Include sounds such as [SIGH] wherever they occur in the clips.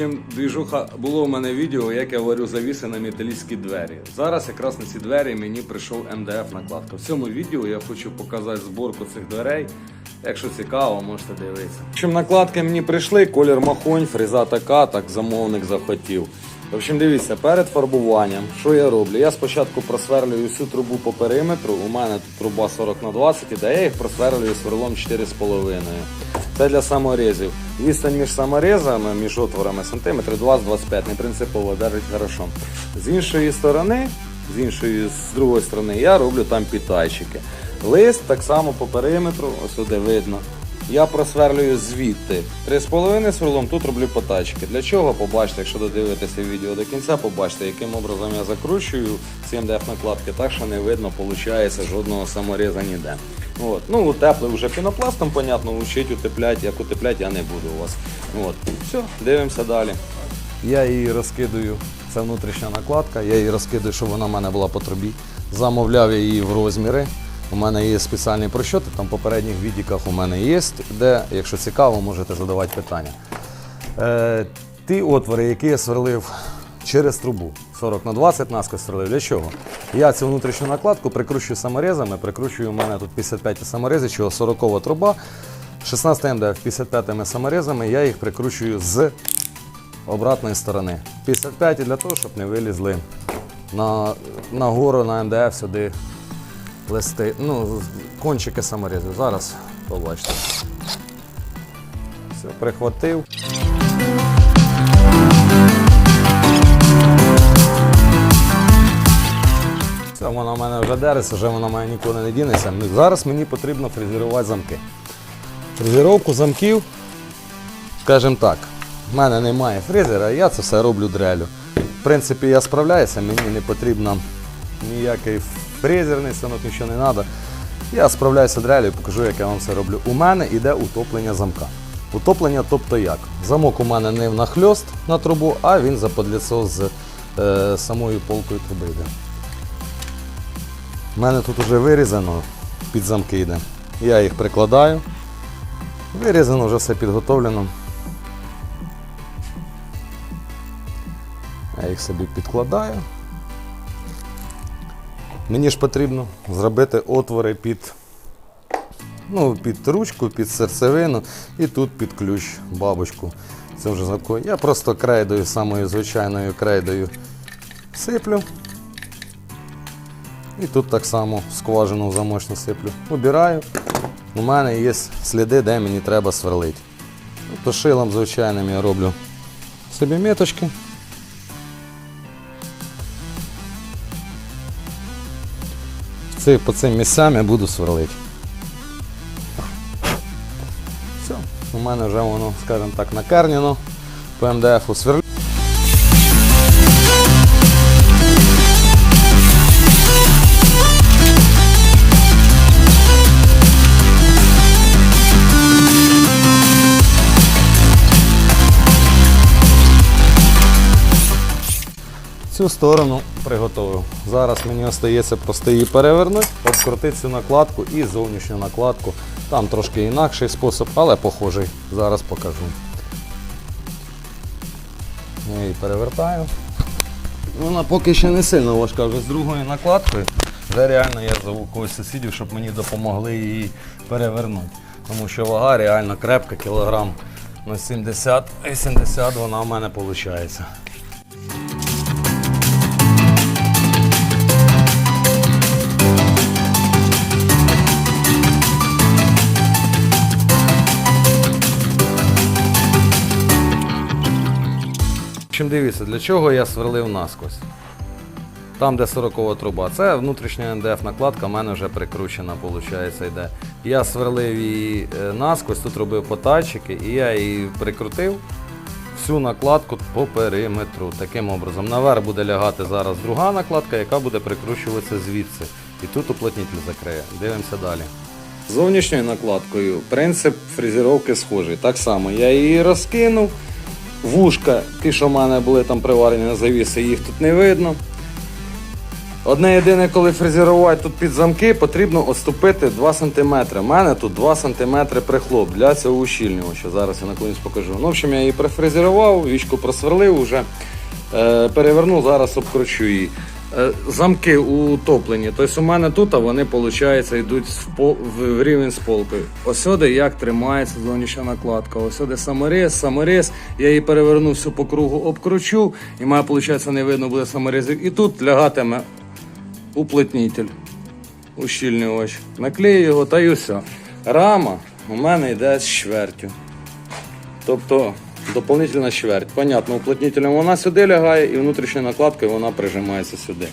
общем, двіжуха, було у мене відео, як я варю завіси на металістські двері. Зараз якраз на ці двері мені прийшов МДФ накладка. В цьому відео я хочу показати зборку цих дверей. Якщо цікаво, можете дивитися. В общем, накладки мені прийшли, колір махонь, фреза така, так замовник захотів. В общем, дивіться, перед фарбуванням, що я роблю? Я спочатку просверлюю всю трубу по периметру. У мене тут труба 40 на 20 іде, я їх просверлюю сверлом 4,5. Це для саморезів. Відстань між саморезами, між отворами сантиметри 20-25, не принципово, держить хорошо. З іншої сторони, з іншої, з другої сторони, я роблю там пітайчики. Лист так само по периметру, ось сюди видно. Я просверлюю звідти 3,5 сверлом, тут роблю потачки. Для чого? Побачите, якщо додивитеся відео до кінця, побачите, яким образом я закручую ці МДФ накладки, так що не видно, виходить, жодного самореза ніде. От. Ну, утеплив вже пінопластом, понятно, учить утеплять, як утеплять я не буду у вас. От. Все, дивимося далі. Я її розкидаю, це внутрішня накладка, я її розкидаю, щоб вона в мене була по трубі. Замовляв я її в розміри. У мене є спеціальні прощоти, там в попередніх відіках у мене є, де, якщо цікаво, можете задавати питання. Е, ті отвори, які я сверлив через трубу, 40 на 20 наскось сверлив, для чого? Я цю внутрішню накладку прикручую саморезами, прикручую у мене тут 55 саморези, чого 40 труба, 16 МДФ 55 саморезами, я їх прикручую з обратної сторони. 55 для того, щоб не вилізли на, на гору на МДФ сюди листи, ну, кончики саморізів. Зараз побачите. Все, прихватив. Все, вона в мене вже дереться, вже вона мене нікуди не дінеться. Ну, Зараз мені потрібно фрезерувати замки. Фрезеровку замків, скажімо так, в мене немає фрезера, я це все роблю дрелю. В принципі, я справляюся, мені не потрібно ніякий фрезерний станок, нічого не треба. Я справляюся дрелю і покажу, як я вам це роблю. У мене йде утоплення замка. Утоплення, тобто як? Замок у мене не нахльост на трубу, а він заподліцо з е, самою полкою труби йде. У мене тут вже вирізано, під замки йде. Я їх прикладаю. Вирізано, вже все підготовлено. Я їх собі підкладаю. Мені ж потрібно зробити отвори під, ну, під ручку, під серцевину і тут під ключ, бабочку. Це вже закон. Я просто крейдою, самою звичайною крейдою сиплю. І тут так само скважину замочно сиплю. Убираю. У мене є сліди, де мені треба сверлити. Тобто шилом звичайним я роблю собі меточки. Це по цим місцям я буду сверлити. Все, у мене вже воно, скажімо так, накарнено. По МДФу сверлю. Цю сторону приготовив. Зараз мені остається просто її перевернути, обкрутити цю накладку і зовнішню накладку. Там трошки інакший спосіб, але похожий. Зараз покажу. Я її перевертаю. Вона поки ще не сильно важка, вже з другою накладкою. Вже реально я зову когось сусідів, щоб мені допомогли її перевернути. Тому що вага реально крепка, кілограм на 70-80 вона в мене виходить. Общем, дивіться, для чого я сверлив наскось. Там, де 40 труба. Це внутрішня НДФ накладка, в мене вже прикручена, виходить, йде. Я сверлив її е, наскось, тут робив потайчики, і я її прикрутив всю накладку по периметру. Таким образом. Наверх буде лягати зараз друга накладка, яка буде прикручуватися звідси. І тут уплотнитель закриє. Дивимося далі. Зовнішньою накладкою принцип фрезеровки схожий. Так само я її розкинув. Вушка, ті, що в мене були там приварені на завіси, їх тут не видно. Одне єдине, коли фрезерувати тут під замки, потрібно оступити 2 см. У мене тут 2 см прихлоп для цього ущільнювача. Зараз я на колись покажу. Ну, в общем, я її прифрезерував, вічку просверлив вже, е, перевернув, зараз обкручу її. Е, Замки утоплені. Тобто у мене тут вони, виходить, йдуть в, рівень з полкою. Ось сюди як тримається зовнішня накладка. Ось сюди саморез, саморез. Я її переверну всю по кругу, обкручу, і має, виходить, не видно буде саморезик. І тут лягатиме уплотнитель, ущільнювач. Наклею його та й усе. Рама у мене йде з чвертю. Тобто доповнительна чверть. Понятно, уплотнителем вона сюди лягає і внутрішньою накладкою вона прижимається сюди.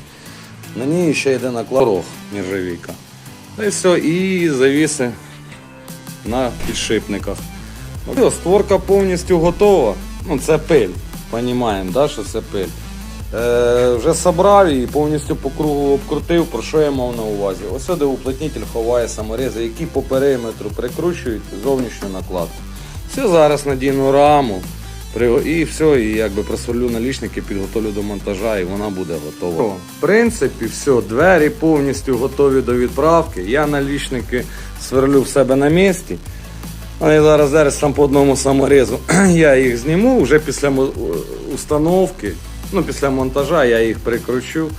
На ній ще йде наклад нержавійка. Та й все, і завіси на підшипниках. Ну, створка повністю готова. Ну, це пиль. Понімаємо, да, що це пиль. Е, вже собрав і повністю по кругу обкрутив, про що я мав на увазі. Ось сюди уплотнитель ховає саморези, які по периметру прикручують зовнішню накладку. Все зараз надійну раму. І все, і якби просверлю налічники, підготовлю до монтажа і вона буде готова. В принципі, все, двері повністю готові до відправки. Я налічники сверлю в себе на місці. Вони зараз зараз там по одному саморезу. [CLEARS THROAT] Я їх зніму вже після установки. Ну, після монтажа я їх прикручу,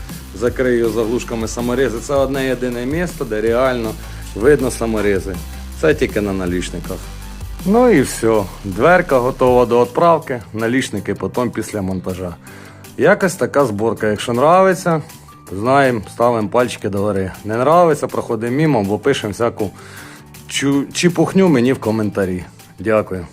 закрию заглушками саморези. Це одне єдине місце, де реально видно саморези. Це тільки на налічниках. Ну і все. Дверка готова до відправки, налічники потім після монтажа. Якось така зборка. Якщо нравиться, знаємо, ставимо пальчики до гори. Не нравиться, проходимо мимо, бо пишемо всяку чіпухню мені в коментарі. Дякую.